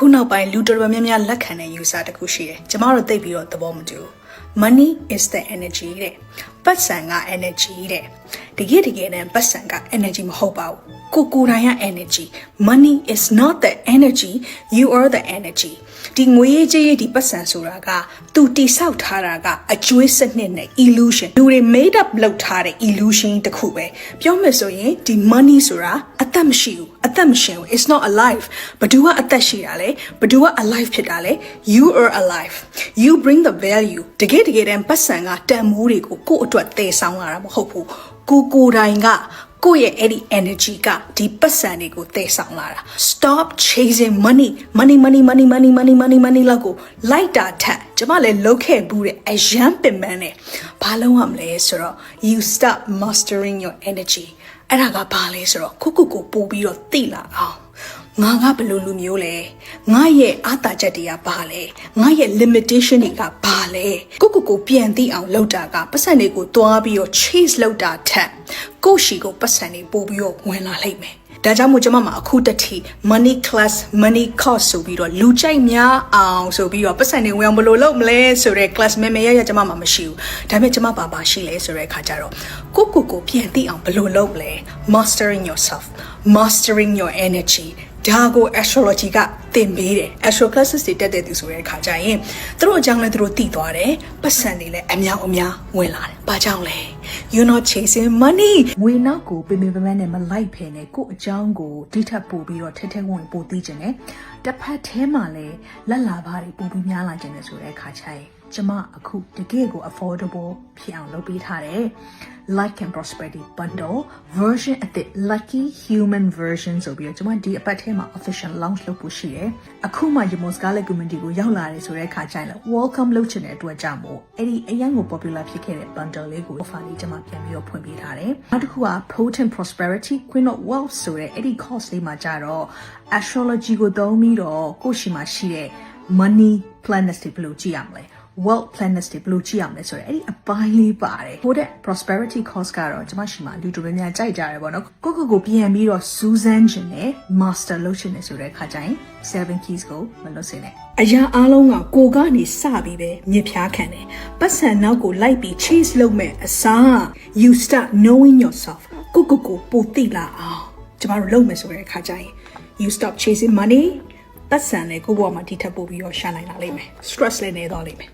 အခုနောက်ပိုင်းလူတော်တော်များများလက်ခံတဲ့ user တစ်ခုရှိတယ်ကျမတို့သိပြီးတော့သဘောမတူဘူး money is the energy တဲ့ပတ်စံက energy တဲ့တကယ်တကယ်နဲ့ပတ်စံက energy မဟုတ်ပါဘူးကိုကိုယ်တိုင်က energy money is not the energy you are the energy ဒီငွေရေးကြေးရေးဒီပတ်စံဆိုတာကသူတိဆောက်ထားတာကအကျွေးစနစ်နဲ့ illusion လူတွေ made up လုပ်ထားတဲ့ illusion တစ်ခုပဲပြောမယ်ဆိုရင်ဒီ money ဆိုတာအ သက်မရှိဘူးအသက်မရှင်ဘူး it's not alive ဘယ်သူကအသက်ရှိတာလဲဘယ်သူက alive ဖြစ်တာလဲ you are alive you bring the value တကယ်တကယ်တမ်းပတ်စံကတန်မိုးတွေကိုကိုယ့်အတွက်တည်ဆောင်လာတာမဟုတ်ဘူးကိုကိုယ်တိုင်က ကိုယ့်ရဲ့အဲ့ဒီ energy ကဒီပတ်စံတွေကိုတည်ဆောင်လာတာ stop chasing money money money money money money money money လောက်ကိုလိုက်တာထက်ကျမလည်းလုပ်ခဲ့ဘူးတဲ့အရန်ပင်ပန်းနဲ့ဘာလုပ်ရမလဲဆိုတော့ you stop mastering your energy အဲ့ဒါကဘာလဲဆိုတော့ခုခုကိုပို့ပြီးတော့သိလာအောင် ငါကဘယ်လိုလူမျိုးလဲငါရဲ့အာသာချက်တွေကဘာလဲငါရဲ့ limitation တွေကဘာလဲကိုကိုကိုပြန်သိအောင်လုပ်တာကပတ်စံတွေကိုတွားပြီးတော့ chase လုပ်တာထက်ကိုယ့်ရှိကိုပတ်စံတွေပို့ပြီးတော့ဝင်လာလိမ့်မယ်ဒါကြောင့်မို့ကျွန်မမှာအခုတတိ money class money cost ဆိုပြီးတော့လူကြိုက်များအောင်ဆိုပြီးတော့ပတ်စံတွေဝင်အောင်ဘယ်လိုလုပ်မလဲဆိုတဲ့ class မဲမဲရရကျွန်မမှာမရှိဘူးဒါပေမဲ့ကျွန်မပါပါရှိလဲဆိုတဲ့အခါကျတော့ကိုကိုကိုပြန်သိအောင်ဘယ်လိုလုပ်မလဲ mastering yourself mastering your energy ဒါကို astrology ကသင်ပေးတယ် astro classes တွေတက်တဲ့သူဆိုတဲ့အခါကျရင်သူတို့အကြောင်းလည်းသူတို့သိသွားတယ်ပတ်စံတွေလည်းအများအများဝင်လာတယ်။ဘာကြောင့်လဲ you not chasing money ငွေနောက်ကိုပင်ပင်ပန်းပန်းနဲ့မလိုက်ဖ ೇನೆ ကို့အကြောင်းကိုဒီထက်ပို့ပြီးတော့ထဲထဲဝင်ပို့သိခြင်းနဲ့တစ်ဖက်ထဲမှာလည်းလက်လာပါတွေပို့ပြီးများလာခြင်းနဲ့ဆိုတဲ့အခါကျရင် ကျမအခုတကယ့်ကို affordable ဖြစ်အောင်လုပ်ပေးထားတယ် like and prosperity bundle version အသစ် lucky human version ဆိုပြီးတော့ကျွန်မဒီအပတ်ထဲမှာ official launch လုပ်ဖို့ရှိတယ်အခုမှ Yamos Scarlet community ကိုရောက်လာတယ်ဆိုတဲ့အခါကျရင်လည်း welcome လုပ်ချင်တဲ့အတွက်ကြောင့်မို့အဲ့ဒီအရင်ကို popular ဖြစ်ခဲ့တဲ့ bundle လေးကို offer လေးကျွန်မပြန်ပြီးတော့ဖွင့်ပေးထားတယ်နောက်တစ်ခုက potent prosperity queen of wealth ဆိုတဲ့အဲ့ဒီ course လေးမှာကြတော့ astrology ကိုသုံးပြီးတော့ကိုယ့်ရှိမှရှိတဲ့ money planets တွေဘယ်လိုကြည့်ရမလဲ wealth planets တွေဘယ်လိုကြည့်ရမလဲဆိုတော့အဲ့ဒီအပိုင်းလေးပါတယ်ဟိုတဲ့ prosperity course ကတော့ကျွန်မရှိမှလူတို့များများကြိုက်ကြတယ်ပေါ့နော်ကိုကိုကိုပြန်ပြီးတော့ Susan ရှင်နဲ့ master လုပ်ရှင်နဲ့ဆိုတဲ့အခါကျရင်7 keys ကိုမလွတ်စေနဲ့အရာအလုံးကကိုကနေစပြီးပဲမြစ်ဖျားခံတယ်ပတ်စံနောက်ကိုလိုက်ပြီး chase လုပ်မဲ့အစား you start knowing yourself ကိုကိုကိုပိုသိလာအောင်ကျမတို့လုပ်မယ်ဆိုတဲ့အခါကျရင် you stop chasing money ပတ်စံလည်းကိုယ့်ဘဝမှာဒီထက်ပိုပြီးတော့ရှာနိုင်လာလိမ့်မယ် stress လည်းနေတော့လိမ့်မယ်